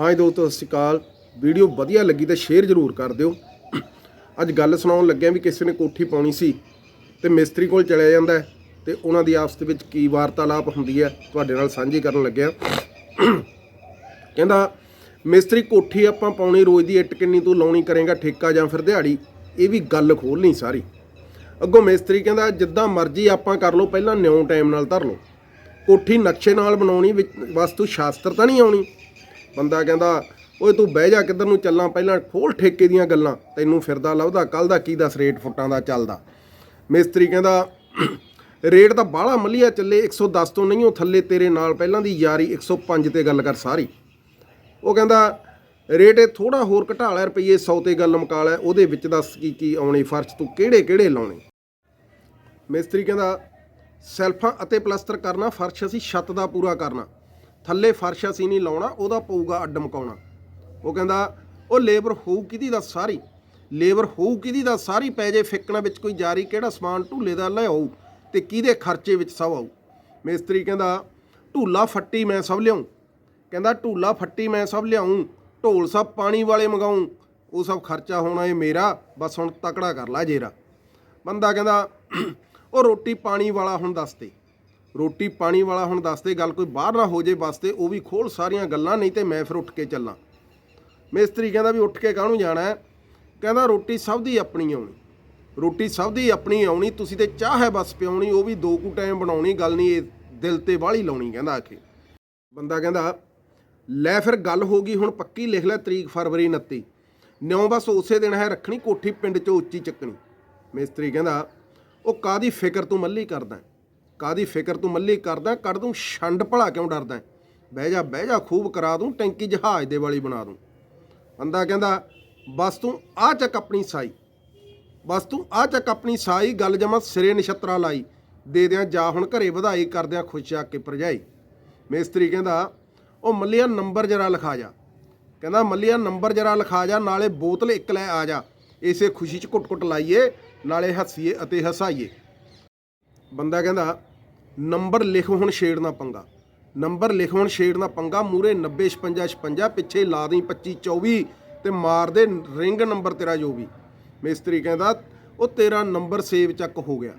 ਹਾਂ ਜੀ, ਦੋਸਤੋ, ਸਤਿ ਸ਼੍ਰੀ ਅਕਾਲ। ਵੀਡੀਓ ਵਧੀਆ ਲੱਗੀ ਤਾਂ ਸ਼ੇਅਰ ਜ਼ਰੂਰ ਕਰ ਦਿਓ। ਅੱਜ ਗੱਲ ਸੁਣਾਉਣ ਲੱਗਿਆ ਵੀ ਕਿਸੇ ਨੇ ਕੋਠੀ ਪਾਉਣੀ ਸੀ ਤੇ ਮਿਸਤਰੀ ਕੋਲ ਚਲਿਆ ਜਾਂਦਾ ਹੈ ਤੇ ਉਹਨਾਂ ਦੀ ਆਪਸ ਦੇ ਵਿੱਚ ਕੀ ਵਾਰਤਾਲਾਪ ਹੁੰਦੀ ਹੈ ਤੁਹਾਡੇ ਨਾਲ ਸਾਂਝੀ ਕਰਨ ਲੱਗਿਆ। ਕਹਿੰਦਾ, ਮਿਸਤਰੀ, ਕੋਠੀ ਆਪਾਂ ਪਾਉਣੀ ਰੋਜ਼ ਦੀ ਇੱਟ ਕਿੰਨੀ ਤੂੰ ਲਾਉਣੀ ਕਰੇਗਾ, ਠੇਕਾ ਜਾਂ ਫਿਰ ਦਿਹਾੜੀ? ਇਹ ਵੀ ਗੱਲ ਖੋਲਣੀ ਸਾਰੀ। ਅੱਗੋਂ ਮਿਸਤਰੀ ਕਹਿੰਦਾ, ਜਿੱਦਾਂ ਮਰਜ਼ੀ ਆਪਾਂ ਕਰ ਲਓ, ਪਹਿਲਾਂ ਨਿਉ ਟਾਈਮ ਨਾਲ ਧਰ ਲਓ। ਕੋਠੀ ਨਕਸ਼ੇ ਨਾਲ ਬਣਾਉਣੀ, ਵਿੱਚ ਵਸਤੂ ਸ਼ਾਸਤਰ ਤਾਂ ਨਹੀਂ ਆਉਣੀ? ਬੰਦਾ ਕਹਿੰਦਾ, ਓਏ ਤੂੰ ਬਹਿ ਜਾ ਕਿੱਧਰ ਨੂੰ ਚੱਲਾਂ, ਪਹਿਲਾਂ ਖੋਲ ਠੇਕੇ ਦੀਆਂ ਗੱਲਾਂ, ਤੈਨੂੰ ਫਿਰਦਾ ਲੱਭਦਾ ਕੱਲ ਦਾ ਕੀ ਦੱਸ ਰੇਟ ਫੁੱਟਾਂ ਦਾ ਚੱਲਦਾ? ਮਿਸਤਰੀ ਕਹਿੰਦਾ, ਰੇਟ ਤਾਂ ਬਾਹਲਾ ਮੱਲੀਆ ਚੱਲੇ 110 ਤੋਂ ਨਹੀਂ, ਉਹ ਥੱਲੇ ਤੇਰੇ ਨਾਲ, ਪਹਿਲਾਂ ਦੀ ਯਾਰੀ 105 ਤੇ ਗੱਲ ਕਰ ਸਾਰੀ। ਉਹ ਕਹਿੰਦਾ, ਰੇਟ ਇਹ ਥੋੜਾ ਹੋਰ ਘਟਾ ਲੈ, ਰੁਪਈਏ 100 ਤੇ ਗੱਲ ਮੁਕਾ ਲੈ, ਉਹਦੇ ਵਿੱਚ ਦੱਸ ਕੀ ਕੀ ਆਉਣੀ ਫਰਸ਼ ਤੂੰ ਕਿਹੜੇ ਕਿਹੜੇ ਲਾਉਣੇ? ਮਿਸਤਰੀ ਕਹਿੰਦਾ, ਸੈਲਫਾਂ ਅਤੇ ਪਲਸਤਰ ਕਰਨਾ, ਫਰਸ਼ ਅਸੀਂ ਛੱਤ ਦਾ ਪੂਰਾ ਕਰਨਾ। ਥੱਲੇ ਫਰਸ਼ ਅਸੀਂ ਨਹੀਂ ਲਾਉਣਾ, ਉਹਦਾ ਪਊਗਾ ਅੱਡ ਮਕਾਉਣਾ। ਉਹ ਕਹਿੰਦਾ, ਉਹ ਲੇਬਰ ਹੋਊ ਕਿਹਦੀ ਦਾ ਸਾਰੀ? ਲੇਬਰ ਹੋਊ ਕਿਹਦੀ ਦਾ ਸਾਰੀ ਪੈ ਜੇ ਫਿੱਕਣਾ ਵਿੱਚ ਕੋਈ ਜਾਰੀ, ਕਿਹੜਾ ਸਮਾਨ ਢੂਲੇ ਦਾ ਲਿਆਊ ਤੇ ਕਿਹਦੇ ਖਰਚੇ ਵਿੱਚ ਸਭ ਆਊ? ਮਿਸਤਰੀ ਕਹਿੰਦਾ, ਢੂਲਾ ਫੱਟੀ ਮੈਂ ਸਭ ਲਿਆਉਂ ਕਹਿੰਦਾ, ਢੂਲਾ ਫੱਟੀ ਮੈਂ ਸਭ ਲਿਆਉਂ ਢੋਲ ਸਭ ਪਾਣੀ ਵਾਲੇ ਮੰਗਾਉਂ ਉਹ ਸਭ ਖਰਚਾ ਹੋਣਾ ਇਹ ਮੇਰਾ, ਬਸ ਹੁਣ ਤਕੜਾ ਕਰ ਲੈ ਜੇਰਾ। ਬੰਦਾ ਕਹਿੰਦਾ, ਉਹ ਰੋਟੀ ਪਾਣੀ ਵਾਲਾ ਹੁਣ ਦੱਸ ਦੇ। ਰੋਟੀ ਪਾਣੀ ਵਾਲਾ ਹੁਣ ਦੱਸਦੇ ਗੱਲ ਕੋਈ ਬਾਹਰ ਨਾ ਹੋ ਜੇ ਬਸ ਤੇ, ਉਹ ਵੀ ਖੋਲ ਸਾਰੀਆਂ ਗੱਲਾਂ, ਨਹੀਂ ਤੇ ਮੈਂ ਫਿਰ ਉੱਠ ਕੇ ਚੱਲਾਂ। ਮਿਸਤਰੀ ਕਹਿੰਦਾ ਵੀ ਉੱਠ ਕੇ ਕਾਹਨੂੰ ਜਾਣਾ ਹੈ? ਕਹਿੰਦਾ ਰੋਟੀ ਸਭ ਦੀ ਆਪਣੀ ਆਉਣੀ। ਰੋਟੀ ਸਭ ਦੀ ਆਪਣੀ ਆਉਣੀ, ਤੁਸੀਂ ਤੇ ਚਾਹ ਹੈ ਬਸ ਪਿਆਉਣੀ, ਉਹ ਵੀ ਦੋ ਕੁ ਟਾਈਮ ਬਣਾਉਣੀ, ਗੱਲ ਨਹੀਂ, ਇਹ ਦਿਲ ਤੇ ਬਾਹਲੀ ਲਾਉਣੀ ਕਹਿੰਦਾ ਆਖੇ। ਬੰਦਾ ਕਹਿੰਦਾ, ਲੈ ਫਿਰ ਗੱਲ ਹੋ ਗਈ, ਹੁਣ ਪੱਕੀ ਲਿਖ ਲੈ ਤਰੀਕ ਫਰਵਰੀ 29 ਨਿਉ ਬਸ ਉਸੇ ਦਿਨ ਹੈ ਰੱਖਣੀ, ਕੋਠੀ ਪਿੰਡ ਚੋਂ ਉੱਚੀ ਚੱਕਣੀ। ਮਿਸਤਰੀ ਕਹਿੰਦਾ, ਉਹ ਕਾਦੀ ਫਿਕਰ ਤੂੰ ਮੱਲੀ ਕਰਦਾ ਕਾਦੀ ਫਿਕਰ ਤੂੰ ਮੱਲੀ ਕਰਦਾ, ਕੱਢ ਦੂੰ, ਛੰਡ ਭਲਾ ਕਿਉਂ ਡਰਦਾ ਬਹਿ ਜਾ ਬਹਿ ਜਾ, ਖੂਬ ਕਰਾ ਦੂੰ, ਟੈਂਕੀ ਜਹਾਜ਼ ਦੇ ਵਾਲੀ ਬਣਾ ਦੂੰ। ਬੰਦਾ ਕਹਿੰਦਾ, ਬਸ ਤੂੰ ਆ ਚੱਕ ਆਪਣੀ ਸਾਈ, ਬਸ ਤੂੰ ਆ ਚੱਕ ਆਪਣੀ ਸਾਈ, ਗੱਲ ਜਮਾ ਸਿਰੇ ਨਛਤਰਾ ਲਾਈ, ਦੇ ਦਿਆਂ ਜਾ ਹੁਣ ਘਰੇ ਵਧਾਈ, ਕਰਦਿਆਂ ਖੁਸ਼ ਆ ਕੇ ਭਰਜਾਈ। ਮਿਸਤਰੀ ਕਹਿੰਦਾ, ਉਹ ਮੱਲੀਆ ਨੰਬਰ ਜਰਾ ਲਿਖਾ ਜਾ। ਕਹਿੰਦਾ, ਮੱਲੀਆ ਨੰਬਰ ਜਰਾ ਲਿਖਾ ਜਾ, ਨਾਲੇ ਬੋਤਲ ਇੱਕ ਲੈ ਆ ਜਾ। ਇਸੇ ਖੁਸ਼ੀ 'ਚ ਕੁੱਟ-ਕੁੱਟ ਲਾਈਏ, ਨਾਲੇ ਹੱਸੀਏ ਅਤੇ ਹਸਾਈਏ। ਬੰਦਾ ਕਹਿੰਦਾ ਨੰਬਰ ਲਿਖ ਹੁਣ ਛੇੜ ਨਾ ਪੰਗਾ। ਨੰਬਰ ਲਿਖ ਹੁਣ ਛੇੜ ਨਾ ਪੰਗਾ ਮੂਰੇ 90 56 56 ਪਿੱਛੇ ਲਾ ਦੇਈ 25 24 ਤੇ ਮਾਰ ਦੇ ਰਿੰਗ ਨੰਬਰ ਤੇਰਾ ਜੋ ਵੀ। ਮਿਸਤਰੀ ਕਹਿੰਦਾ, ਉਹ ਤੇਰਾ ਨੰਬਰ ਸੇਵ ਚੱਕ ਹੋ ਗਿਆ।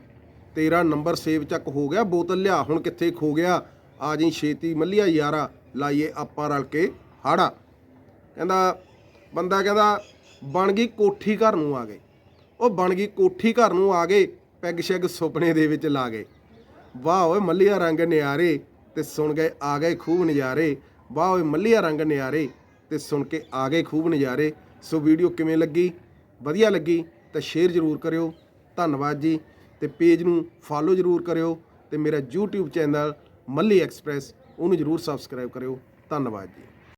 ਤੇਰਾ ਨੰਬਰ ਸੇਵ ਚੱਕ ਹੋ ਗਿਆ, ਬੋਤਲ ਲਿਆ, ਹੁਣ ਕਿੱਥੇ ਖੋ ਗਿਆ? ਆ ਜੀ ਛੇਤੀ ਮੱਲੀਆ ਯਾਰਾ, ਲਾਈਏ ਆਪਾਂ ਰਲ ਕੇ ਹਾੜਾ। ਕਹਿੰਦਾ, ਬੰਦਾ ਕਹਿੰਦਾ, ਬਣ ਗਈ ਕੋਠੀ ਘਰ ਨੂੰ ਆ ਗਏ। ਉਹ ਬਣ ਗਈ ਕੋਠੀ ਘਰ ਨੂੰ ਆ ਗਏ, ਪੈਗ ਸ਼ੈਗ ਸੁਪਨੇ ਦੇ ਵਿੱਚ ਲਾ ਗਏ। ਵਾਹ ਓਏ ਮੱਲੀਆ ਰੰਗ ਨਿਆਰੇ, ਤੇ ਸੁਣ ਗਏ ਆ ਗਏ ਖੂਬ ਨਜ਼ਾਰੇ। ਵਾਹ ਓਏ ਮੱਲੀਆ ਰੰਗ ਨਿਆਰੇ, ਤੇ ਸੁਣ ਕੇ ਆ ਗਏ ਖੂਬ ਨਜ਼ਾਰੇ। ਸੋ ਵੀਡੀਓ ਕਿਵੇਂ ਲੱਗੀ? ਵਧੀਆ ਲੱਗੀ ਤਾਂ ਸ਼ੇਅਰ ਜ਼ਰੂਰ ਕਰਿਓ। ਧੰਨਵਾਦ ਜੀ। ਤੇ ਪੇਜ ਨੂੰ ਫਾਲੋ ਜ਼ਰੂਰ ਕਰਿਓ ਤੇ ਮੇਰਾ YouTube ਚੈਨਲ ਮੱਲੀ ਐਕਸਪ੍ਰੈਸ ਉਹਨੂੰ ਜ਼ਰੂਰ ਸਬਸਕ੍ਰਾਈਬ ਕਰਿਓ। ਧੰਨਵਾਦ ਜੀ।